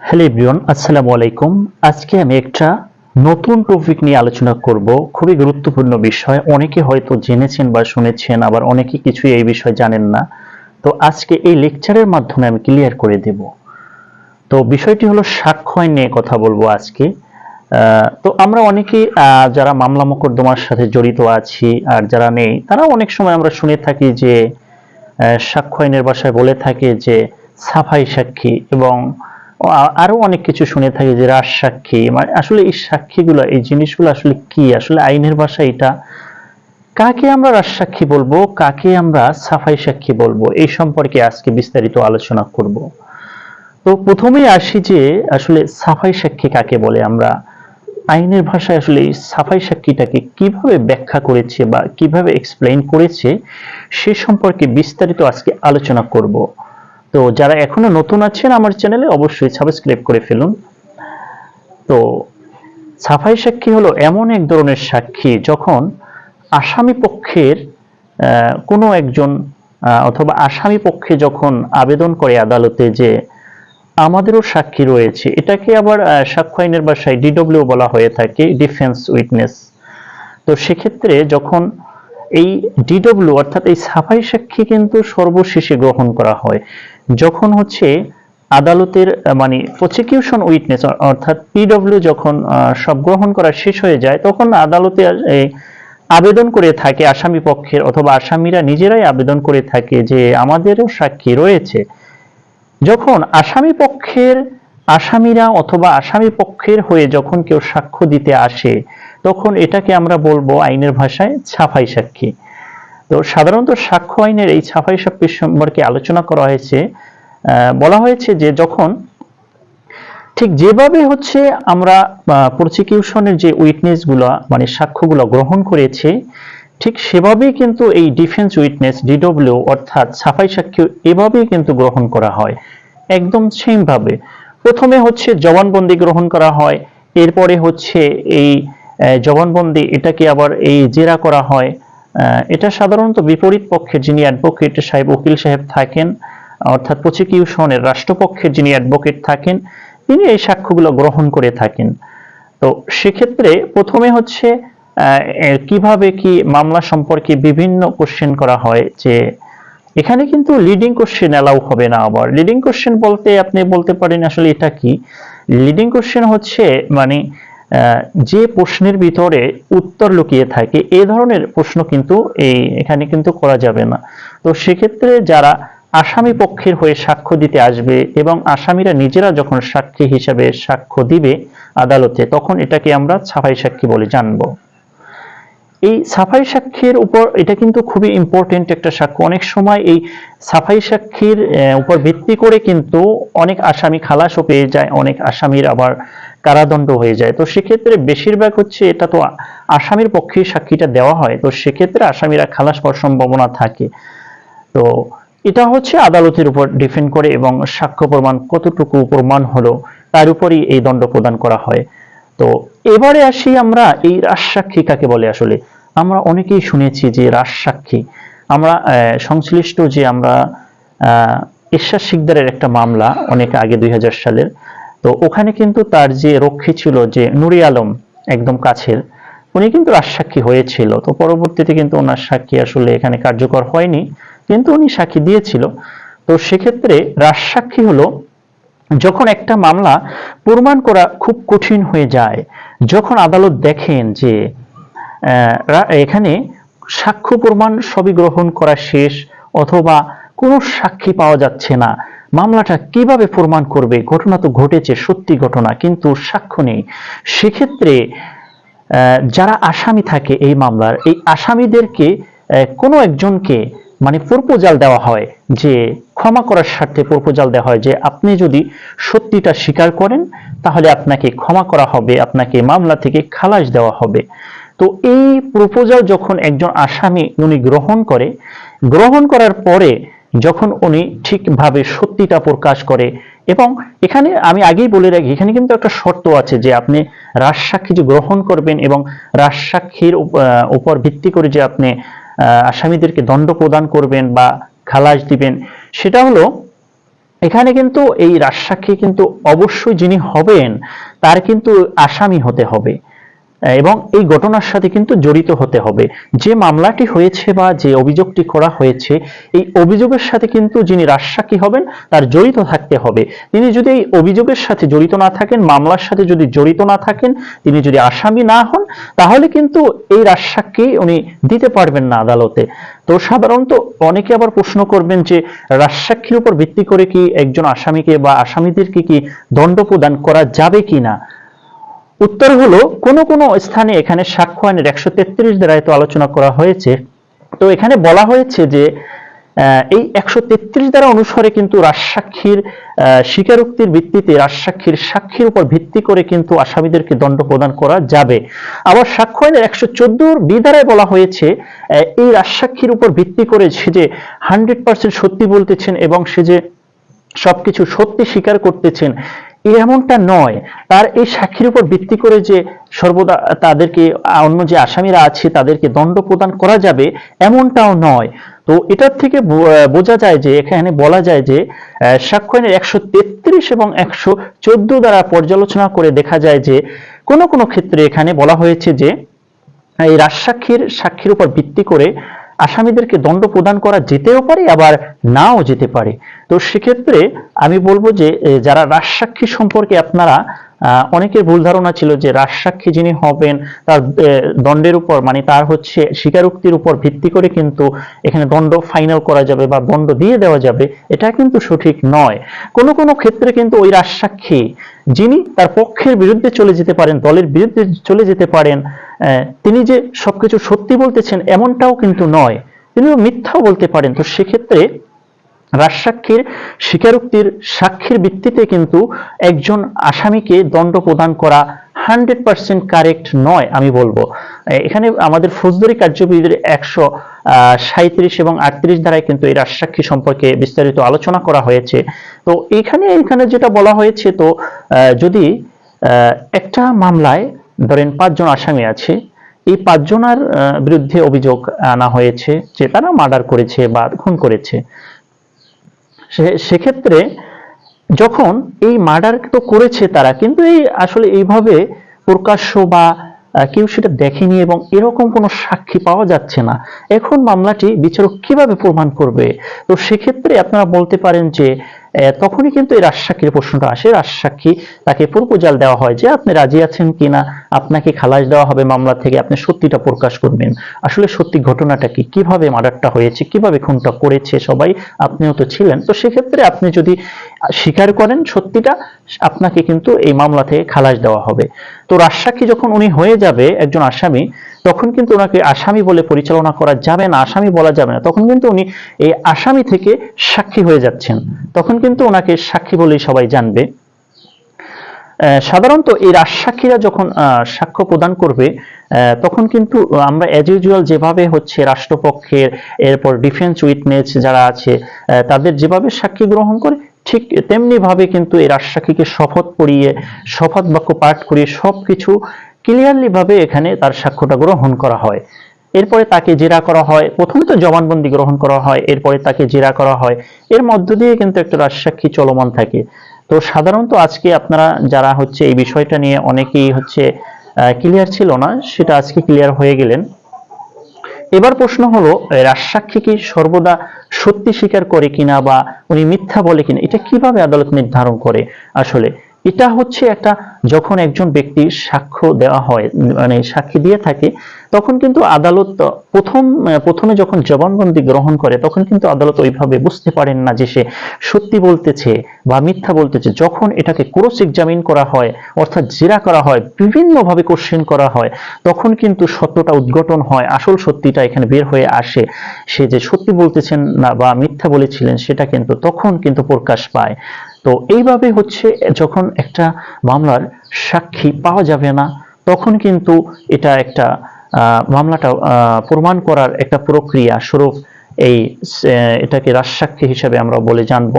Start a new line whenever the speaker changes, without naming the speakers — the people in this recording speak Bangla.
হ্যালো এভরিওয়ান আসসালামু আলাইকুম আজকে আমি একটা নতুন টপিক নিয়ে আলোচনা করব। খুবই গুরুত্বপূর্ণ বিষয়। অনেকে হয়তো জেনেছেন বা শুনেছেন, আবার অনেকে কিছুই এই বিষয়ে জানেন না। তো আজকে এই লেকচারের মাধ্যমে আমি ক্লিয়ার করে দেব। তো বিষয়টি হলো সাক্ষ্য নিয়ে কথা বলব আজকে। তো আমরা অনেকেই যারা মামলা মোকদ্দমার সাথে জড়িত আছি আর যারা নেই, তারা অনেক সময় আমরা শুনে থাকি যে সাক্ষ্য আইনের ভাষায় বলে থাকে যে, সাফাই সাক্ষী এবং আরও অনেক কিছু শুনে থাকি যে রাজ সাক্ষী মানে আসলে এই সাক্ষীগুলো, এই জিনিসগুলো আসলে কি? আসলে আইনের ভাষায় এটা। কাকে আমরা রাজ সাক্ষী বলব? কাকে আমরা সাফাই সাক্ষী বলব? এই সম্পর্কে আজকে বিস্তারিত আলোচনা করব। তো প্রথমেই আসি যে আসলে সাফাই সাক্ষী কাকে বলে আমরা। আইনের ভাষায় আসলে এই সাফাই সাক্ষীটাকে কীভাবে ব্যাখ্যা করেছে বা কীভাবে এক্সপ্লেইন করেছে, সে সম্পর্কে বিস্তারিত আজকে আলোচনা করব। তো যারা এখনও নতুন আছেন আমার চ্যানেলে অবশ্যই সাবস্ক্রাইব করে ফেলুন। তো সাফাই সাক্ষী হলো এমন এক ধরনের সাক্ষী যখন আসামি পক্ষের কোনো একজন অথবা আসামি পক্ষে যখন আবেদন করে আদালতে যে আমাদেরও সাক্ষী রয়েছে, এটাকে আবার সাক্ষ্য আইনের ভাষায় ডিডব্লিউ বলা হয়ে থাকে ডিফেন্স উইটনেস তো সেক্ষেত্রে যখন এই ডিডব্লিউ অর্থাৎ এই সাফাই সাক্ষী কিন্তু সর্বশেষে গ্রহণ করা হয়। যখন হচ্ছে আদালতের মানে প্রসিকিউশন উইটনেস অর্থাৎ পিডব্লিউ যখন সব গ্রহণ করা শেষ হয়ে যায়, তখন আদালতে আবেদন করে থাকে আসামি পক্ষের অথবা আসামিরা নিজেরাই আবেদন করে থাকে যে আমাদেরও সাক্ষী রয়েছে। যখন আসামি পক্ষের আসামিরা অথবা আসামি পক্ষের হয়ে যখন কেউ সাক্ষ্য দিতে আসে, তখন এটাকে আমরা বলব আইনের ভাষায় ছাফাই সাক্ষী। তো সাধারণত সাক্ষ্য আইনের এই ছাফাই সাক্ষী সম্পর্কে আলোচনা করা হয়েছে। বলা হয়েছে যে যখন ঠিক যেভাবে হচ্ছে আমরা প্রসিকিউশনের যে উইটনেসগুলো মানে সাক্ষ্যগুলো গ্রহণ করেছে, ঠিক সেভাবেই কিন্তু এই ডিফেন্স উইটনেস ডিডব্লিউ অর্থাৎ সাফাই সাক্ষী এভাবেই কিন্তু গ্রহণ করা হয়। একদম সেম ভাবে প্রথমে হচ্ছে জবানবন্দি গ্রহণ করা হয়, এরপরে হচ্ছে এই জবানবন্দি, এটাকে আবার এই জেরা করা হয়। এটা সাধারণত বিপরীত পক্ষের যিনি অ্যাডভোকেট সাহেব, উকিল সাহেব থাকেন, অর্থাৎ প্রসিকিউশনের রাষ্ট্রপক্ষের যিনি অ্যাডভোকেট থাকেন, তিনি এই সাক্ষ্যগুলো গ্রহণ করে থাকেন। তো সেক্ষেত্রে প্রথমে হচ্ছে কীভাবে কি মামলা সম্পর্কে বিভিন্ন কোশ্চেন করা হয় যে, এখানে কিন্তু লিডিং কোশ্চেন অ্যালাউ হবে না আবার। লিডিং কোশ্চেন বলতে আপনি বলতে পারেন আসলে এটা কি? লিডিং কোশ্চেন হচ্ছে মানে যে প্রশ্নের ভিতরে উত্তর লুকিয়ে থাকে, এ ধরনের প্রশ্ন কিন্তু এই এখানে কিন্তু করা যাবে না। তো সেক্ষেত্রে যারা আসামি পক্ষের হয়ে সাক্ষ্য দিতে আসবে এবং আসামিরা নিজেরা যখন সাক্ষী হিসাবে সাক্ষ্য দিবে আদালতে, তখন এটাকে আমরা ছাপাই সাক্ষী বলে জানব। এই সাফাই সাক্ষীর উপর এটা কিন্তু খুবই ইম্পর্টেন্ট একটা সাক্ষ্য। অনেক সময় এই সাফাই সাক্ষীর উপর ভিত্তি করে কিন্তু অনেক আসামি খালাসও পেয়ে যায়, অনেক আসামির আবার কারাদণ্ড হয়ে যায়। তো সেক্ষেত্রে বেশিরভাগ হচ্ছে এটা তো আসামির পক্ষে সাক্ষীটা দেওয়া হয়। তো সেক্ষেত্রে আসামিরা খালাস পাওয়ার সম্ভাবনা থাকে। তো এটা হচ্ছে আদালতের উপর ডিপেন্ড করে এবং সাক্ষ্য প্রমাণ কতটুকু প্রমাণ হলো, তার উপরই এই দণ্ড প্রদান করা হয়। তো এবারে আসি আমরা এই রাজসাক্ষী কাকে বলে আসলে? আমরা অনেকেই শুনেছি যে রাজসাক্ষী। আমরা সংশ্লিষ্ট যে আমরা ঈশ্বর শিকদারের একটা মামলা অনেক আগে দুই হাজার সালের। তো ওখানে কিন্তু তার যে রক্ষী ছিল যে নুরি আলম একদম কাছের, উনি কিন্তু রাজসাক্ষী হয়েছিল। তো পরবর্তীতে কিন্তু ওনার সাক্ষী আসলে এখানে কার্যকর হয়নি, কিন্তু উনি সাক্ষী দিয়েছিল। তো সেক্ষেত্রে রাজসাক্ষী হলো যখন একটা মামলা প্রমাণ করা খুব কঠিন হয়ে যায়, যখন আদালত দেখেন যে এখানে সাক্ষ্য প্রমাণ সবই গ্রহণ করা শেষ অথবা কোনো সাক্ষী পাওয়া যাচ্ছে না, মামলাটা কীভাবে প্রমাণ করবে? ঘটনা তো ঘটেছে, সত্যি ঘটনা, কিন্তু সাক্ষ্য নেই। সেক্ষেত্রে যারা আসামি থাকে এই মামলার, এই আসামিদেরকে কোনো একজনকে মানে প্রপোজাল দেওয়া হয় যে, ক্ষমা করার স্বার্থে প্রপোজাল দেওয়া হয় যে, আপনি যদি সত্যিটা স্বীকার করেন, তাহলে আপনাকে ক্ষমা করা হবে, আপনাকে মামলা থেকে খালাস দেওয়া হবে। তো এই প্রপোজাল যখন একজন আসামি উনি গ্রহণ করে, গ্রহণ করার পরে যখন উনি ঠিকভাবে সত্যিটা প্রকাশ করে, এবং এখানে আমি আগেই বলে রাখি, এখানে কিন্তু একটা শর্ত আছে যে, আপনি রাজসাক্ষী যে গ্রহণ করবেন এবং রাজসাক্ষীর উপর ভিত্তি করে যে আপনি আসামিদেরকে দণ্ড প্রদান করবেন বা খালাস দিবেন, সেটা হলো এখানে কিন্তু এই রাজসাক্ষী কিন্তু অবশ্যই যিনি হবেন, তার কিন্তু আসামি হতে হবে। এবং এই ঘটনার সাথে কিন্তু জড়িত হতে হবে। যে মামলাটি হয়েছে বা যে অভিযোগটি করা হয়েছে, এই অভিযোগের সাথে কিন্তু যিনি রাজসাক্ষী হবেন, তার জড়িত থাকতে হবে। তিনি যদি এই অভিযোগের সাথে জড়িত না থাকেন, মামলার সাথে যদি জড়িত না থাকেন, তিনি যদি আসামি না হন, তাহলে কিন্তু এই রাজসাক্ষী উনি দিতে পারবেন না আদালতে। তো সাধারণত অনেকে আবার প্রশ্ন করবেন যে, রাজসাক্ষীর উপর ভিত্তি করে কি একজন আসামিকে বা আসামিদেরকে কি দণ্ড প্রদান করা যাবে কি না উত্তর হলো, কোনো কোনো স্থানে এখানে সাক্ষ্য আইনের একশো তেত্রিশ দ্বারায় তো আলোচনা করা হয়েছে। তো এখানে বলা হয়েছে যে এই একশো তেত্রিশ দ্বারা অনুসারে কিন্তু রাজসাক্ষীর স্বীকারোক্তির ভিত্তিতে রাজসাক্ষীর সাক্ষীর উপর ভিত্তি করে কিন্তু আসামিদেরকে দণ্ড প্রদান করা যাবে। আবার সাক্ষ্য আইনের একশো চোদ্দোর বিধারায় বলা হয়েছে এই রাজসাক্ষীর উপর ভিত্তি করে সে যে হান্ড্রেড পার্সেন্ট সত্যি বলতেছেন এবং সে যে সবকিছু সত্যি স্বীকার করতেছেন এমনটা নয়। তার এই সাক্ষীর উপর ভিত্তি করে যে সর্বদা তাদেরকে অন্য যে আসামিরা আছে তাদেরকে দণ্ড প্রদান করা যাবে এমনটাও নয়। তো এটার থেকে বোঝা যায় যে এখানে বলা যায় যে আহ, সাক্ষ্য আইনের একশো তেত্রিশ এবং একশো চোদ্দ দ্বারা পর্যালোচনা করে দেখা যায় যে কোনো কোনো ক্ষেত্রে এখানে বলা হয়েছে যে এই রাজসাক্ষীর সাক্ষীর উপর ভিত্তি করে আসামিদেরকে দণ্ড প্রদান করা যেতেও পারে, আবার নাও যেতে পারে। তো সেক্ষেত্রে আমি বলব যে যারা রাজসাক্ষী সম্পর্কে আপনারা অনেকের ভুল ধারণা ছিল যে রাজসাক্ষী যিনি হবেন, তার দণ্ডের উপর মানে তার হচ্ছে স্বীকারোক্তির উপর ভিত্তি করে কিন্তু এখানে দণ্ড ফাইনাল করা যাবে বা দণ্ড দিয়ে দেওয়া যাবে, এটা কিন্তু সঠিক নয়। কোনো কোনো ক্ষেত্রে কিন্তু ওই রাজসাক্ষী যিনি তার পক্ষের বিরুদ্ধে চলে যেতে পারেন, দলের বিরুদ্ধে চলে যেতে পারেন তিনি যে সবকিছু সত্যি বলতেছেন এমনটাও কিন্তু নয়। তিনিও মিথ্যাও বলতে পারেন। তো সেক্ষেত্রে রাজসাক্ষীর স্বীকারোক্তির সাক্ষীর ভিত্তিতে কিন্তু একজন আসামিকে দণ্ড প্রদান করা হান্ড্রেড পার্সেন্ট কারেক্ট নয়, আমি বলব। এখানে আমাদের ফৌজদারি কার্যবিধির একশো সাঁত্রিশ এবং আটত্রিশ ধারায় কিন্তু এই রাজসাক্ষী সম্পর্কে বিস্তারিত আলোচনা করা হয়েছে। তো এখানে এখানে যেটা বলা হয়েছে, তো যদি একটা মামলায় ধরেন পাঁচজন আসামি আছে, এই পাঁচজনের বিরুদ্ধে অভিযোগ আনা হয়েছে যে তারা মার্ডার করেছে বা খুন করেছে। সেক্ষেত্রে যখন এই মার্ডার তো করেছে তারা, কিন্তু এই আসলে এইভাবে প্রকাশ্য বা কেউ সেটা দেখেনি এবং এরকম কোনো সাক্ষী পাওয়া যাচ্ছে না। এখন মামলাটি বিচারক কীভাবে প্রমাণ করবে? তো সেক্ষেত্রে আপনারা বলতে পারেন যে তখনই কিন্তু এই রাজসাক্ষীর প্রশ্নটা আসে। রাজসাক্ষী তাকে প্রপোজাল দেওয়া হয় যে, আপনি রাজি আছেন কিনা? আপনাকে খালাস দেওয়া হবে মামলা থেকে। আপনি সত্যিটা প্রকাশ করবেন। আসলে সত্যি ঘটনাটা কি? কীভাবে মার্ডারটা হয়েছে? কীভাবে খুনটা করেছে সবাই? আপনিও তো ছিলেন। তো সেক্ষেত্রে আপনি যদি স্বীকার করেন সত্যিটা, আপনাকে কিন্তু এই মামলা থেকে খালাস দেওয়া হবে। তো রাজসাক্ষী যখন উনি হয়ে যাবে একজন আসামি, তখন কিন্তু ওনাকে আসামি বলে পরিচালনা করা যাবে না, আসামি বলা যাবে না। তখন কিন্তু উনি এই আসামি থেকে সাক্ষী হয়ে যাচ্ছেন। তখন কিন্তু ওনাকে সাক্ষী বলেই সবাই জানবে। সাধারণত এই রাজসাক্ষীরা যখন সাক্ষ্য প্রদান করবে তখন কিন্তু আমরা অ্যাজ ইউজুয়াল যেভাবে হচ্ছে রাষ্ট্রপক্ষের, এরপর ডিফেন্স উইটনেস যারা আছে তাদের যেভাবে সাক্ষী গ্রহণ করে ঠিক তেমনি ভাবে কিন্তু এই রাজসাক্ষীকে শপথ পড়িয়ে, শপথ বাক্য পাঠ করিয়ে সবকিছু ক্লিয়ারলি ভাবে এখানে তার সাক্ষ্যটা গ্রহণ করা হয়। এরপরে তাকে জেরা করা হয়, প্রথমে তো জবানবন্দি গ্রহণ করা হয়, এরপরে তাকে জেরা করা হয়। এর মধ্য দিয়ে কিন্তু একটা রাজসাক্ষী চলমান থাকে। তো সাধারণত আজকে আপনারা যারা হচ্ছে এই বিষয়টা নিয়ে অনেকেই হচ্ছে ক্লিয়ার ছিল না, সেটা আজকে ক্লিয়ার হয়ে গেলেন। এবার প্রশ্ন হলো রাজসাক্ষী কি সর্বদা সত্যি স্বীকার করে কিনা বা উনি মিথ্যা বলে কিনা? এটা কীভাবে আদালত নির্ধারণ করে আসলে? এটা হচ্ছে একটা যখন একজন ব্যক্তি সাক্ষ্য দেওয়া হয় মানে সাক্ষী দিয়ে থাকে, তখন কিন্তু আদালত প্রথম, প্রথমে যখন জবানবন্দি গ্রহণ করে, তখন কিন্তু আদালত ওইভাবে বুঝতে পারেন না যে সে সত্যি বলতেছে বা মিথ্যা বলতেছে। যখন এটাকে ক্রস এক্সামিন করা হয়, অর্থাৎ জেরা করা হয়, বিভিন্নভাবে কোশ্চেন করা হয়, তখন কিন্তু সত্যটা উদ্ঘটন হয়, আসল সত্যিটা এখানে বের হয়ে আসে। সে যে সত্যি বলতেছেন না বা মিথ্যা বলেছিলেন, সেটা কিন্তু তখন কিন্তু প্রকাশ পায়। তো এইভাবে হচ্ছে যখন একটা মামলার সাক্ষী পাওয়া যাবে না, তখন কিন্তু এটা একটা মামলাটা প্রমাণ করার একটা প্রক্রিয়া স্বরূপ এই এটাকে রাজসাক্ষী হিসাবে আমরা বলে জানব।